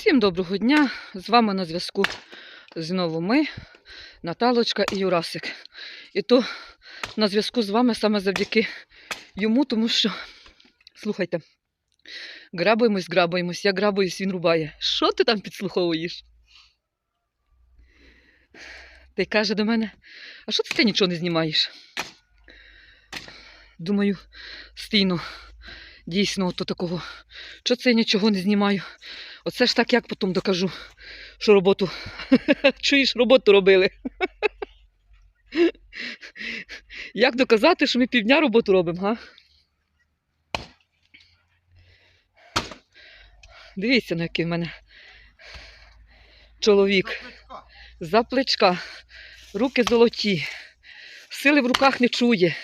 Всім доброго дня! З вами на зв'язку знову ми, Наталочка і Юрасик. І то на зв'язку з вами саме завдяки йому, тому що, слухайте, грабуємось, грабуємось, я грабуюсь, він рубає. Що ти там підслуховуєш? Та й каже до мене, а що це ти нічого не знімаєш? Думаю, стійно, дійсно, ото такого. Що це я нічого не знімаю? Оце ж так як потім докажу, що роботу. Чуєш, роботу робили. Як доказати, що ми півдня роботу робимо, га? Дивіться, на який в мене чоловік. За плечка. Руки золоті. Сили в руках не чує.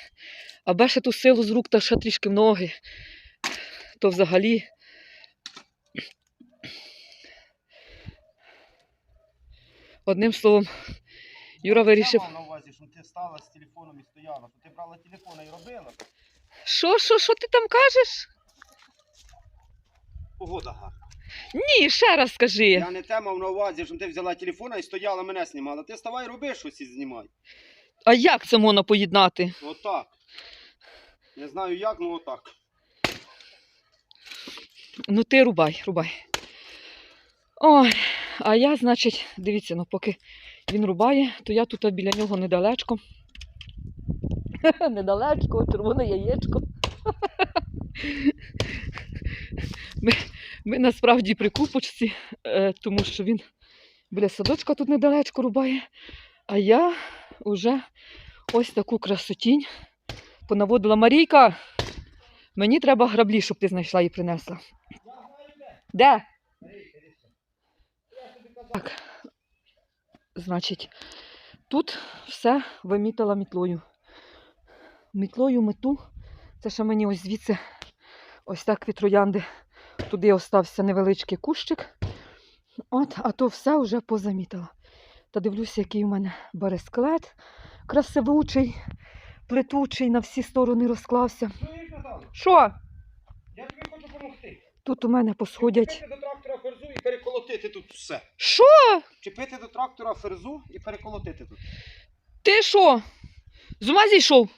А беше ту силу з рук та ще трішки в ноги. То взагалі. Одним словом, Юра вирішив. Я мав на увазі, що ти стала з телефоном і стояла, що ти брала телефон і робила. Що, що, що ти там кажеш? Погода гарна. Ні, ще раз скажи. Я не те мав на увазі, що ти взяла телефон і стояла, мене знімала. Ти ставай, роби щось і знімай. А як це можна поєднати? Отак. Не знаю як, ну отак. Ну ти рубай, рубай. Ой, а я, значить, дивіться, ну поки він рубає, то я тут біля нього недалечко. Недалечко, червоне яєчко. Ми, ми насправді при купочці, е, тому що він біля садочка тут недалечко рубає. А я вже ось таку красотінь понаводила. Марійка, мені треба граблі, щоб ти знайшла і принесла. Де? Так. Значить, тут все вимітала мітлою. Мітлою мету. Це ще мені ось звідси ось так від троянди. Туди остався невеличкий кущик. От, а то все вже позамітала. Та дивлюся, який у мене бересклет красивучий, плетучий, на всі сторони розклався. Що? Я тобі хочу допомогти. Тут у мене посходять. Чіпити до трактора ферзу і переколотити тут все. Що? Чіпити до трактора ферзу і переколотити тут. Ти що? З ума зійшов?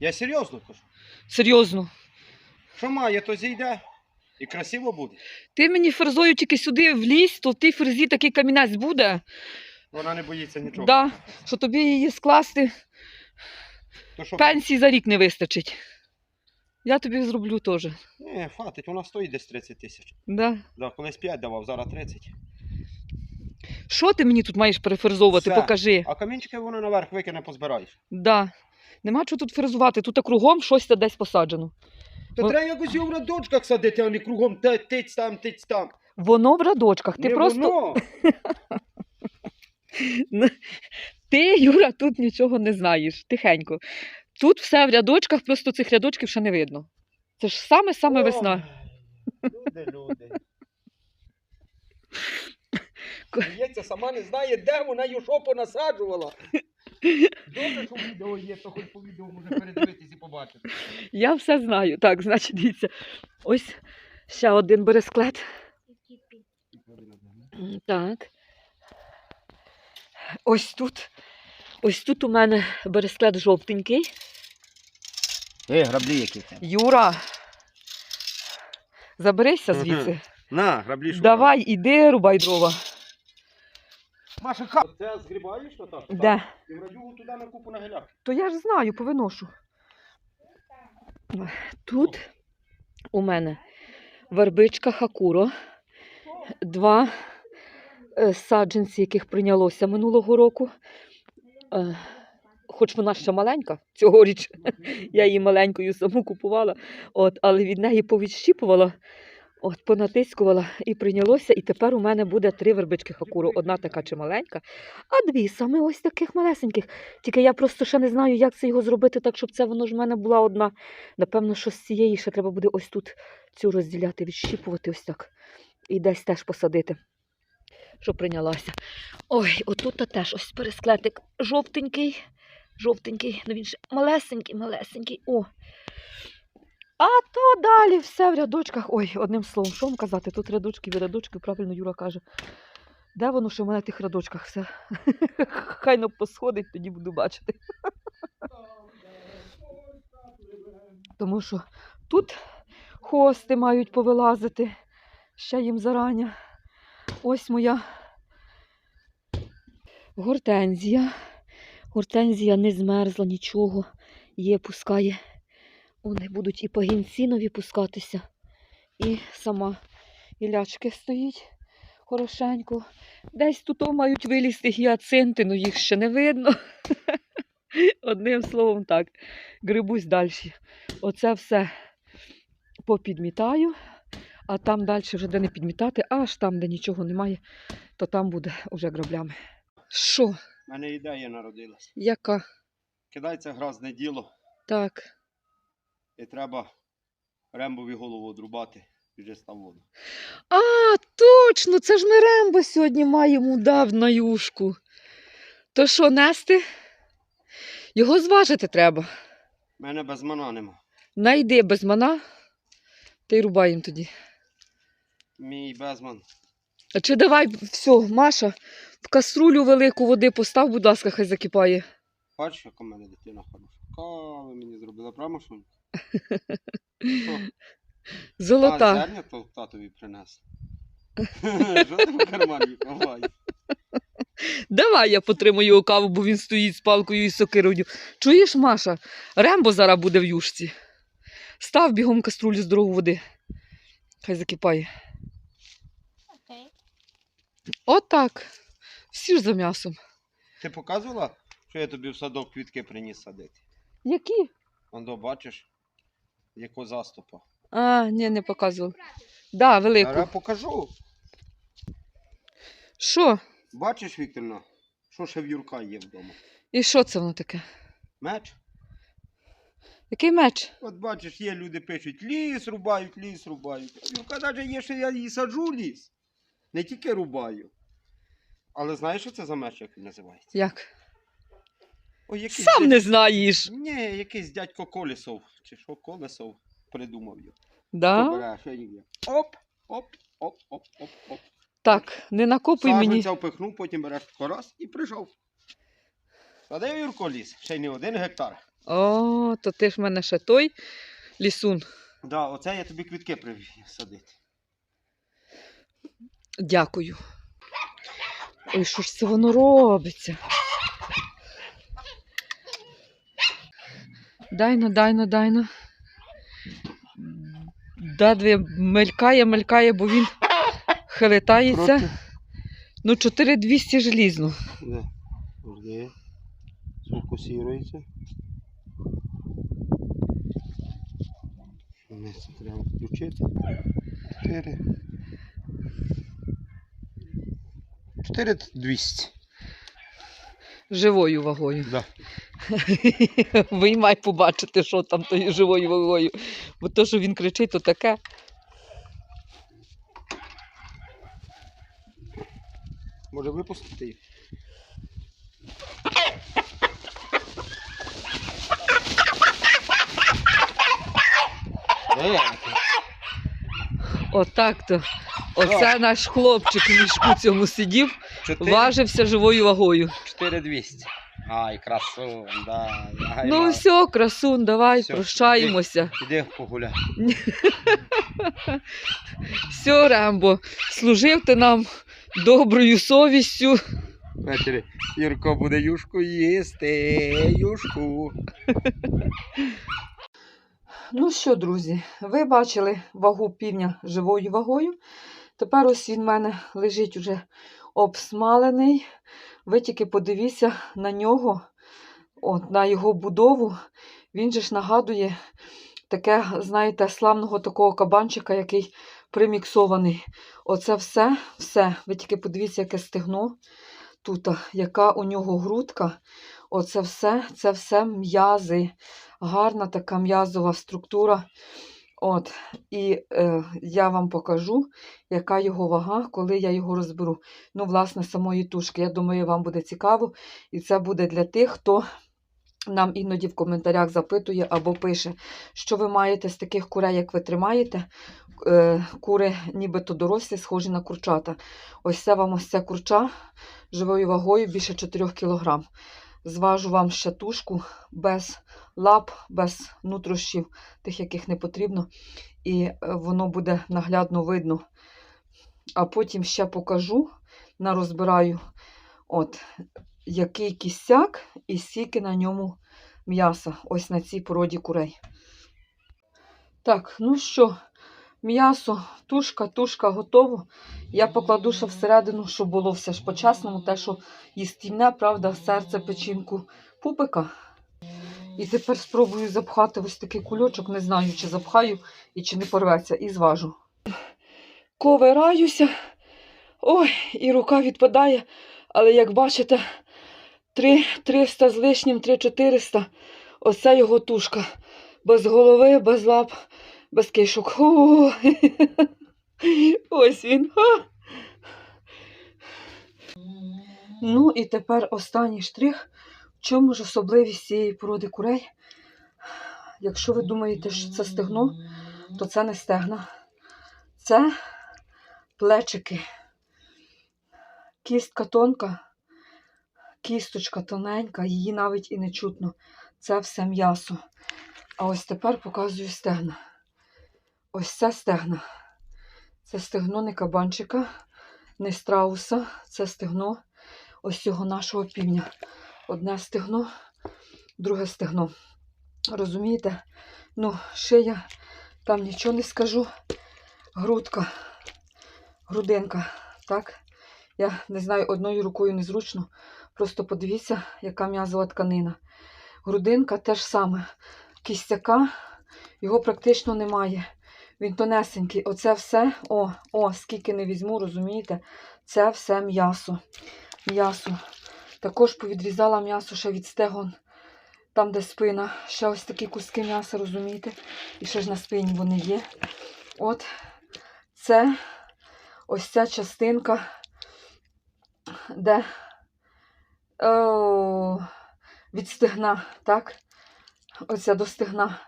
Я серйозно кажу. Серйозно. Що має, то зійде. І красиво буде. Ти мені ферзою тільки сюди влізь, то в тій ферзі такий камінець буде. Вона не боїться нічого. Да, що тобі її скласти, То що? пенсії за рік не вистачить. Я тобі зроблю теж. Ні, хватить, вона стоїть десь 30 тисяч. Да. Да, колись 5 давав, зараз 30. Що ти мені тут маєш переферзовувати? Все. Покажи. А камінчики воно наверх викине позбираєш. Да. Нема чого тут ферзувати, тут кругом щось та десь посаджено. Та Ну- треба якось його в рядочках садити, а не кругом те- тиць там, тиць там. Воно в радочках. Ти не просто. Воно. Ти, Юра, тут нічого не знаєш. Тихенько. Тут все в рядочках, просто цих рядочків ще не видно. Це ж саме-саме весна. Люди, люди. Здається, сама не знає, де вона її що понасаджувала. Добре, що відео є, то хоч по відео може передивитись і побачити. Я все знаю. Так, значить, дивіться. Ось ще один бересклет. Так. Ось тут. Ось тут у мене бересклет жовтенький. Е, граблі які це. Юра. Заберися звідси. На, граблі шукай. Давай, іди, рубай дрова. Маша, ка... Це згрібаєш отак? Де? І в радюгу туди на купу на геляк. То я ж знаю, повиношу. Тут у мене вербичка хакуро, два е, саджанці, яких прийнялося минулого року. Е, Хоч вона ще маленька, цьогоріч я її маленькою саму купувала, от, але від неї повідщіпувала, от, понатискувала і прийнялося. І тепер у мене буде три вербички хакуро. Одна така чи маленька, а дві саме ось таких малесеньких. Тільки я просто ще не знаю, як це його зробити, так щоб це воно ж в мене була одна. Напевно, що з цієї ще треба буде ось тут цю розділяти, відщіпувати ось так. І десь теж посадити, щоб прийнялася. Ой, отут теж ось пересклетик жовтенький. Жовтенький, ну він ще малесенький, малесенький. О. А то далі все в рядочках. Ой, одним словом, що вам казати? Тут рядочки, від рядочків, правильно Юра каже. Де воно, що в мене в тих рядочках все? Хай Хайно посходить, тоді буду бачити. Тому що тут хости мають повилазити. Ще їм зарання. Ось моя гортензія. Гортензія не змерзла нічого. Є, пускає. Вони будуть і пагінці нові пускатися. І сама ілячки стоїть хорошенько. Десь тут мають вилізти гіацинти, але їх ще не видно. Одним словом так, грибусь далі. Оце все попідмітаю, а там далі вже де не підмітати, аж там, де нічого немає, то там буде вже граблями. Що? У мене ідея народилась. Яка? Кидається грозне діло, Так. і треба рембові голову одрубати і вже став воду. А, точно! Це ж ми Рембо сьогодні маємо дав на юшку. То що, нести? Його зважити треба. У мене без мана нема. Найди без мана, та й рубаємо тоді. Мій безман. А чи давай все, Маша, в каструлю велику води постав, будь ласка, хай закипає. Бачиш, як у мене дитина хороша. Кави мені зробила, правда, Шунь? А, Золота. зерня то татові принес. Що кармані? Давай я потримаю його каву, бо він стоїть з палкою і сокирою. Чуєш, Маша? Рембо зараз буде в юшці. Став бігом каструлю здорову води. Хай закипає. Окей. Отак. Всі ж за м'ясом. Ти показувала, що я тобі в садок квітки приніс садити? Які? Ондо, бачиш, яку заступа. А, ні, не показував. Да, велику. Зараз покажу. Що? Бачиш, Вікторина, що ще в Юрка є вдома? І що це воно таке? Меч? Який меч? От бачиш, є люди пишуть, ліс рубають, ліс рубають. А Юрка навіть є, що я і саджу ліс. Не тільки рубаю. Але знаєш, що це за меч, як він називається? Як? Ой, якийсь Сам дядь- не знаєш. Ні, якийсь дядько Колесов. Чи що Колесов придумав його. Да? А. Оп, оп, оп, оп, оп, оп. Так, не накопуй мені. Саджанця впихнув, потім береш раз і прийшов. А де Юрко ліс? Ще й не один гектар. О, то ти ж в мене ще той лісун. Да, оце я тобі квітки привів садити. Дякую. Ой, що ж це воно робиться? Дайно, дайно, дайно. Дадві мелькає, мелькає, бо він хилитається. Ну, 4200 желізно. Де? Це треба включити. Чотири. Чотири двісті. Живою вагою. Да. Виймай побачити, що там тою живою вагою. Бо то, що він кричить, то таке. Може випустити їх? Де? Оце наш хлопчик в мішку цьому сидів, Чотири- важився живою вагою. 4200. Ай, красун, да. Ай, Ну все, красун, давай, Всьо, прощаємося. Іди погуляй. Все, Рембо, служив ти нам доброю совістю. Ввечері Юрко буде юшку їсти, юшку. Ну що, друзі, ви бачили вагу півня живою вагою. Тепер ось він в мене лежить уже обсмалений. Ви тільки подивіться на нього, от, на його будову. Він же ж нагадує таке, знаєте, славного такого кабанчика, який приміксований. Оце все, все. Ви тільки подивіться, яке стегно тут, яка у нього грудка. Оце все, це все м'язи гарна така м'язова структура. От, і е, я вам покажу, яка його вага, коли я його розберу. Ну, власне, самої тушки. Я думаю, вам буде цікаво. І це буде для тих, хто нам іноді в коментарях запитує або пише, що ви маєте з таких курей, як ви тримаєте. Е, Кури нібито дорослі, схожі на курчата. Ось це вам ось ця курча живою вагою більше 4 кг. Зважу вам ще тушку без лап, без нутрощів, тих, яких не потрібно, і е, воно буде наглядно видно. А потім ще покажу, нарозбираю, от, який кістяк і скільки на ньому м'яса, ось на цій породі курей. Так, ну що, м'ясо, тушка, тушка готово. Я покладу ще всередину, щоб було все ж по-чесному, те, що їстівне, правда, серце, печінку, пупика. І тепер спробую запхати ось такий кульочок, не знаю, чи запхаю і чи не порветься, і зважу. Ковираюся. Ой, і рука відпадає, але як бачите, 3 300 з лишнім, 3 400. Оце його тушка. Без голови, без лап, без кишок. О, Ось він. Ха! Ну і тепер останній штрих. В чому ж особливість цієї породи курей? Якщо ви думаєте, що це стегно, то це не стегна. Це плечики. Кістка тонка, кісточка тоненька, її навіть і не чутно. Це все м'ясо. А ось тепер показую стегна. Ось це стегна. Це стегно не кабанчика, не страуса, це стегно ось цього нашого півня. Одне стегно, друге стегно. Розумієте? Ну, шия, там нічого не скажу. Грудка, грудинка, так? Я не знаю, одною рукою незручно. Просто подивіться, яка м'язова тканина. Грудинка теж саме. Кістяка, його практично немає. Він тонесенький. Оце все, о, о, скільки не візьму, розумієте? Це все м'ясо. М'ясо. Також повідрізала м'ясо ще від стегон, там, де спина. Ще ось такі куски м'яса, розумієте? І ще ж на спині вони є. От це ось ця частинка, де о, від стегна, так? Оця до стегна.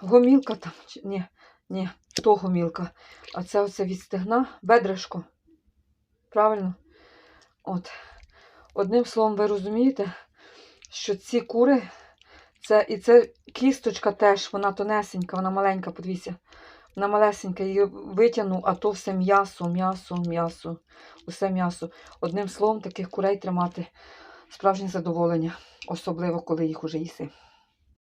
Гомілка там. Ні, ні, то гомілка. А це оце від стегна, бедришко. Правильно? От. Одним словом, ви розумієте, що ці кури, це і це кісточка теж, вона тонесенька, вона маленька, подивіться. Вона малесенька, її витягну, а то все м'ясо, м'ясо, м'ясо, усе м'ясо. Одним словом, таких курей тримати справжнє задоволення, особливо коли їх уже їси.